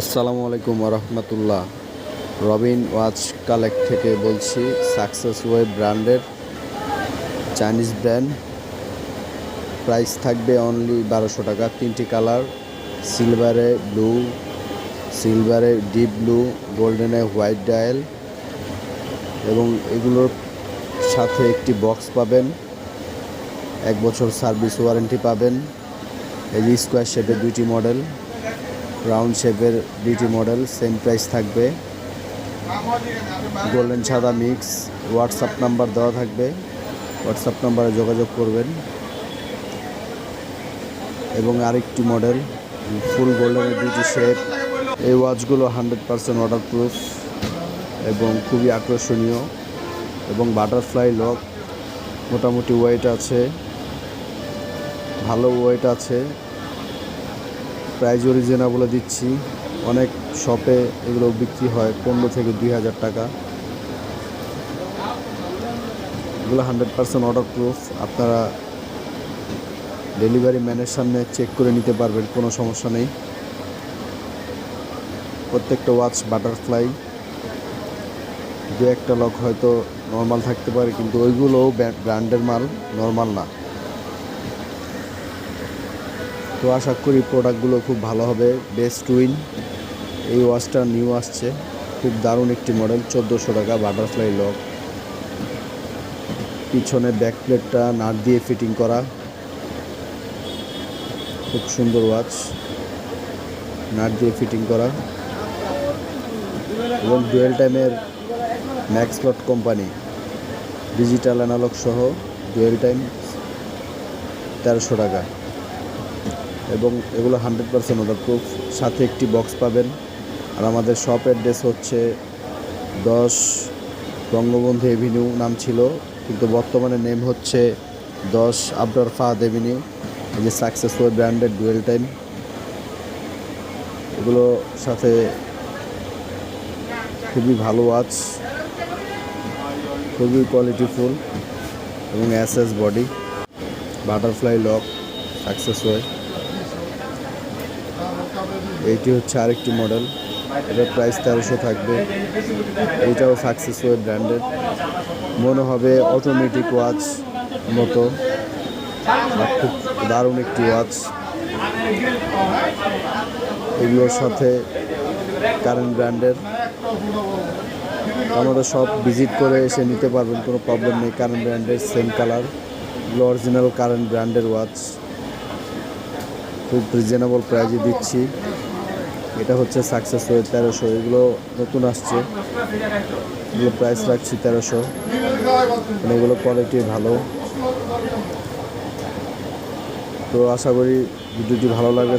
আসসালামু আলাইকুম রহমতুল্লাহ Robin watch collect থেকে বলছি, সাকসেস ওয়েব ব্র্যান্ডের চাইনিজ ব্র্যান্ড। প্রাইস থাকবে অনলি বারোশো টাকা। তিনটি কালার, সিলভারে ব্লু, সিলভারে ডিপ ব্লু, গোল্ডেনে হোয়াইট ডায়াল। এবং এগুলোর সাথে একটি বক্স পাবেন। এক বছর সার্ভিস ওয়ারেন্টি পাবেন। এই স্কোয়ার শেপের দুইটি মডেল। রাউন্ড শেপের ডিটি মডেল সেম প্রাইস থাকবে। গোল্ডেন সাদা মিক্স হোয়াটসঅ্যাপ নাম্বার দেওয়া থাকবে। হোয়াটসঅ্যাপ নাম্বারে যোগাযোগ করবেন। এবং আরেকটি মডেল ফুল গোল্ডেনের দুইটি শেপ এই ওয়াচগুলো হান্ড্রেড পারসেন্ট ওয়াটার প্রুফ এবং খুবই আকর্ষণীয়। এবং বাটারফ্লাই লক মোটামুটি ওয়েট আছে। ভালো ওয়েট আছে। প্রাইজও রিজনেবলে দিচ্ছি। অনেক শপে এগুলো বিক্রি হয় পনেরো থেকে দুই হাজার টাকা। এগুলো হান্ড্রেড পার্সেন্ট অর্ডার প্রুফ আপনারা ডেলিভারি ম্যানের সামনে চেক করে নিতে পারবেন, কোনো সমস্যা নেই। প্রত্যেকটা ওয়াচ বাটারফ্লাই দু একটা লক হয়তো নর্মাল থাকতে পারে, কিন্তু ওইগুলোও ব্র্যান্ডের মাল নর্মাল না। তো আশা করি প্রোডাক্টগুলো খুব ভালো হবে। বেস্ট উইন এই ওয়াচটা নিউ আসছে। খুব দারুণ একটি মডেল চোদ্দোশো টাকা বাটারফ্লাই লক পিছনে ব্যাক প্লেটটা নাট দিয়ে ফিটিং করা। খুব সুন্দর ওয়াচ নাট দিয়ে ফিটিং করা। এবং ডুয়েল টাইমের max lot company digital analog সহ ডুয়েল টাইম তেরোশো টাকা। এবং এগুলো হান্ড্রেড পার্সেন্ট ওটার প্রুফ সাথে একটি বক্স পাবেন। আর আমাদের শপ অ্যাড্রেস হচ্ছে দশ বঙ্গবন্ধু এভিনিউ নাম ছিল, কিন্তু বর্তমানে নেম হচ্ছে দশ আবরার ফাহাদ এভিনিউ যে সাকসেসফুল ব্র্যান্ডেড ডুয়েল টাইম এগুলো সাথে খুবই ভালো ওয়াচ খুবই কোয়ালিটিফুল এবং S body butterfly lock success way এইটি হচ্ছে আরেকটি মডেল এটার প্রাইস তেরোশো থাকবে। এইটাও সাকসেস ওয়ে ব্র্যান্ডেড মনে হবে অটোমেটিক ওয়াচ মতো। খুব দারুণ একটি ওয়াচ এগুলোর সাথে কারেন্ট ব্র্যান্ডের আমাদের সব ভিজিট করে এসে নিতে পারবেন, কোনো প্রবলেম নেই। কারেন্ট ব্র্যান্ডের সেম কালার অরিজিনাল কারেন্ট ব্র্যান্ডের ওয়াচ খুব রিজনেবল প্রাইজে দিচ্ছি। এটা হচ্ছে সাকসেস হয়ে তেরোশো, এগুলো নতুন আসছে। এগুলো প্রাইস রাখছি তেরোশো। মানে এগুলো কোয়ালিটি ভালো। তো আশা করি ভিডিওটি ভালো লাগবে